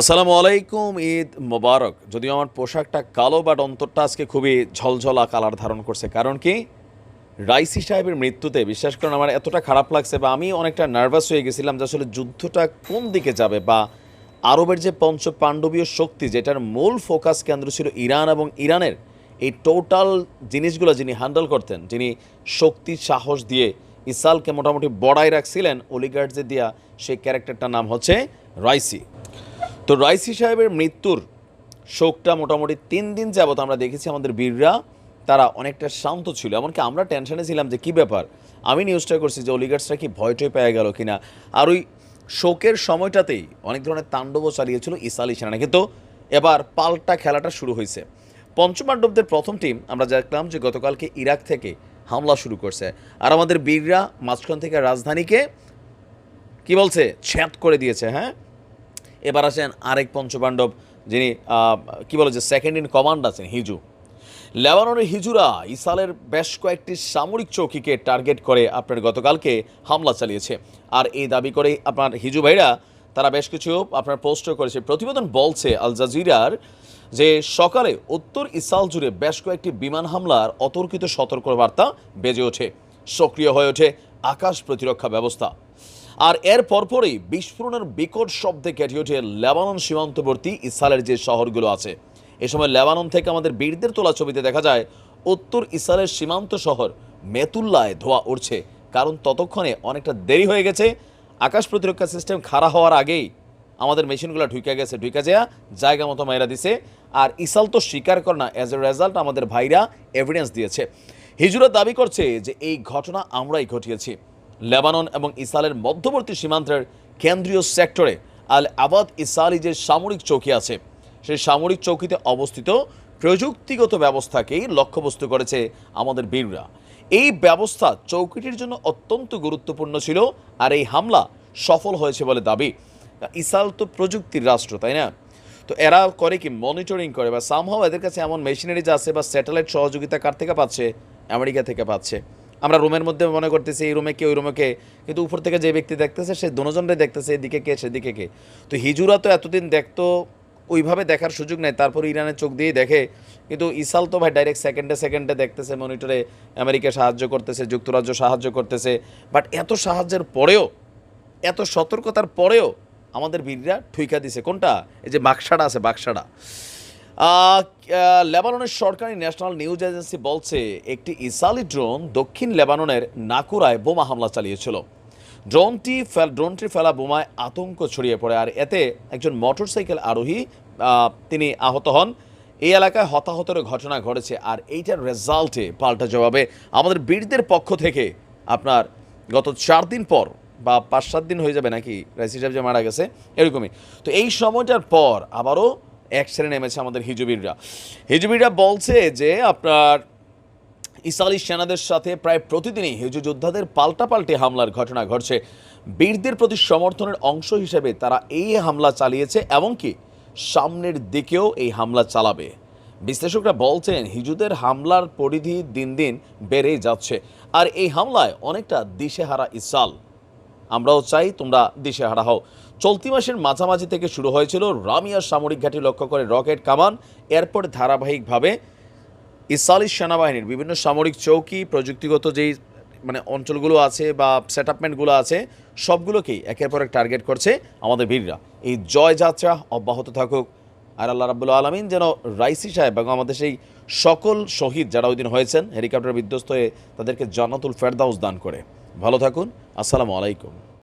আসসালামু আলাইকুম, ঈদ মোবারক। যদিও আমার পোশাকটা কালো, বাট অন্তরটা আজকে খুবই ঝলঝলা কালার ধারণ করছে। কারণ কি? রাইসি সাহেবের মৃত্যুতে, বিশ্বাস করেন, আমার এতটা খারাপ লাগছে বা আমি অনেকটা নার্ভাস হয়ে গেছিলাম যে আসলে যুদ্ধটা কোন দিকে যাবে বা আরবের যে পঞ্চ পাণ্ডবীয় শক্তি, যেটার মূল ফোকাস কেন্দ্র ছিল ইরান এবং ইরানের, এই টোটাল জিনিসগুলো যিনি হ্যান্ডেল করতেন, যিনি শক্তি সাহস দিয়ে ইসালকে মোটামুটি বড়াই রাখছিলেন অলিগার্ডে দিয়া সেই ক্যারেক্টারটার নাম হচ্ছে রাইসি। তো রাইসি সাহেবের মৃত্যুর শোকটা মোটামুটি তিন দিন যাবত আমরা দেখেছি আমাদের বীররা। তারা অনেকটা শান্ত ছিল, এমনকি আমরা টেনশনে ছিলাম যে কি ব্যাপার। আমি নিউজটা করছি যে অলিগার্সরা কি ভয় টয় পেয়ে গেল কিনা। আর ওই শোকের সময়টাতেই অনেক ধরনের তাণ্ডবও চালিয়েছিল ইসালি সেনা। কিন্তু এবার পাল্টা খেলাটা শুরু হয়েছে। পঞ্চমাণ্ডবদের প্রথম টিম আমরা দেখলাম যে গতকালকে ইরাক থেকে হামলা শুরু করছে। আর আমাদের বীররা মাঝখান থেকে রাজধানীকে কি বলছে? ছ্যাঁত করে দিয়েছে হ্যাঁ? এবার আসেন আরেক পঞ্চপাণ্ডব, যিনি কি বলে যে সেকেন্ড ইন কমান্ড আছেন, হিজু। লেবাননের হিজুরা ইসালের বেশ কয়েকটি সামরিক চৌকিকে টার্গেট করে আপনার গতকালকে হামলা চালিয়েছে। আর এই দাবি করে আপনার হিজু ভাইরা, তারা বেশ কিছু আপনার পোস্টও করেছে। প্রতিবেদন বলছে আল জাজিরার যে সকালে উত্তর ইসাল জুড়ে বেশ কয়েকটি বিমান হামলার অতর্কিত সতর্কবার্তা বেজে ওঠে। সক্রিয় হয়ে ওঠে আকাশ প্রতিরক্ষা ব্যবস্থা। আর এর পরপরই বিস্ফোরণের বিকট শব্দে কেটে ওঠে লেবানন সীমান্তবর্তী ইসরায়েলের যে শহরগুলো আছে। এ সময় লেবানন থেকে আমাদের বীরদের তোলা ছবিতে দেখা যায়, উত্তর ইসরায়েলের সীমান্ত শহর মেতুল্লায় ধোয়া উঠছে কারণ ততক্ষণে অনেকটা দেরি হয়ে গেছে। আকাশ প্রতিরক্ষা সিস্টেম খাড়া হওয়ার আগেই আমাদের মেশিনগুলো ঢুকে গেছে, ঢুকে যাওয়া জায়গা মতো মাইরা দিছে। আর ইসাল তো স্বীকার করে না অ্যাজ এ রেজাল্ট আমাদের ভাইরা এভিডেন্স দিয়েছে। হিজুরা দাবি করছে যে এই ঘটনা আমরাই ঘটিয়েছি। লেবানন এবং ইসরায়েলের মধ্যবর্তী সীমান্তের কেন্দ্রীয় সেক্টরে আল আবাদ ইসরায়েলি যে সামরিক চৌকি আছে, সেই সামরিক চৌকিতে অবস্থিত প্রযুক্তিগত ব্যবস্থাকেই লক্ষ্যবস্তু করেছে আমাদের বীররা। এই ব্যবস্থা চৌকিটির জন্য অত্যন্ত গুরুত্বপূর্ণ ছিল আর এই হামলা সফল হয়েছে বলে দাবি। ইসরায়েল তো প্রযুক্তির রাষ্ট্র, তাই না? তো এরা করে কি মনিটরিং করে বা সামহাও এদের কাছে এমন মেশিনারিজ আছে বা স্যাটেলাইট সহযোগিতা কার থেকে পাচ্ছে? আমেরিকা থেকে পাচ্ছে। আমরা রুমের মধ্যে মনে করতেছি, এই রুমে কে, ওই রুমে কে। কিন্তু উপর থেকে যে ব্যক্তি দেখতেছে, সে দুজনরে দেখতেছে এদিকে কে সেদিকে কে। তো হিজুরা তো এতদিন দেখতো, ওইভাবে দেখার সুযোগ নেই। তারপর ইরানের চোখ দিয়ে দেখে। কিন্তু ইসাল তো ভাই ডাইরেক্ট সেকেন্ডে সেকেন্ডে দেখতেছে মনিটরে আমেরিকা সাহায্য করতেছে, যুক্তরাজ্য সাহায্য করতেছে। বাট এত সাহায্যের পরেও, এত সতর্কতার পরেও আমাদের বীররা ঠুইকা দিছে। কোনটা? এই যে বাক্সাটা আছে বাক্সাটা লেবাননের সরকারি ন্যাশনাল নিউজ এজেন্সি বলছে, একটি ইসালি ড্রোন দক্ষিণ লেবাননের নাকুরায় বোমা হামলা চালিয়েছিল। ড্রোনটি ড্রোনটি ফেলা বোমায় আতঙ্ক ছড়িয়ে পড়ে, আর এতে একজন মোটরসাইকেল আরোহী তিনি আহত হন। এই এলাকায় হতাহতের ঘটনা ঘটেছে, আর এইটার রেজাল্টে পাল্টা জবাবে আমাদের বীরদের পক্ষ থেকে আপনার গত চার দিন পর বা পাঁচ সাত দিন হয়ে যাবে নাকি, রাইসি সাহেব যে মারা গেছে, এরকমই। তো এই সময়টার পর আবারও সেরে নেমেছে আমাদের হিজুবিররা। হিজুবিররা বলছে যে আপনার ইসালি সেনাদের সাথে প্রায় প্রতিদিনই হিজু যোদ্ধাদের পাল্টাপাল্টি হামলার ঘটনা ঘটছে। বীরদের প্রতি সমর্থনের অংশ হিসেবে তারা এই হামলা চালিয়েছে এমনকি সামনের দিকেও এই হামলা চালাবে। বিশ্লেষকরা বলছেন, হিজুদের হামলার পরিধি দিন দিন বেড়েই যাচ্ছে। আর এই হামলায় অনেকটা দিশেহারা ইসাল আমরাও চাই তোমরা দিশেহারা হও। চলতি মাসের মাঝামাঝি থেকে শুরু হয়েছিল রামিয়ার সামরিক ঘাঁটি লক্ষ্য করে রকেট কামান। এরপর ধারাবাহিকভাবে ইসরায়েলি সেনাবাহিনীর বিভিন্ন সামরিক চৌকি, প্রযুক্তিগত যেই মানে অঞ্চলগুলো আছে বা সেটআপমেন্টগুলো আছে, সবগুলোকেই একের পর এক টার্গেট করছে আমাদের বীররা। এই জয় যাত্রা অব্যাহত থাকুক। আর আল্লাহ রাবুল আলমিন যেন রাইসি সাহেব এবং আমাদের সেই সকল শহীদ যারা ওই দিন হয়েছেন, হেলিকপ্টার বিধ্বস্ত হয়ে তাদেরকে জান্নাতুল ফেরদাউস দান করে। ভালো থাকুন। আসসালামু আলাইকুম।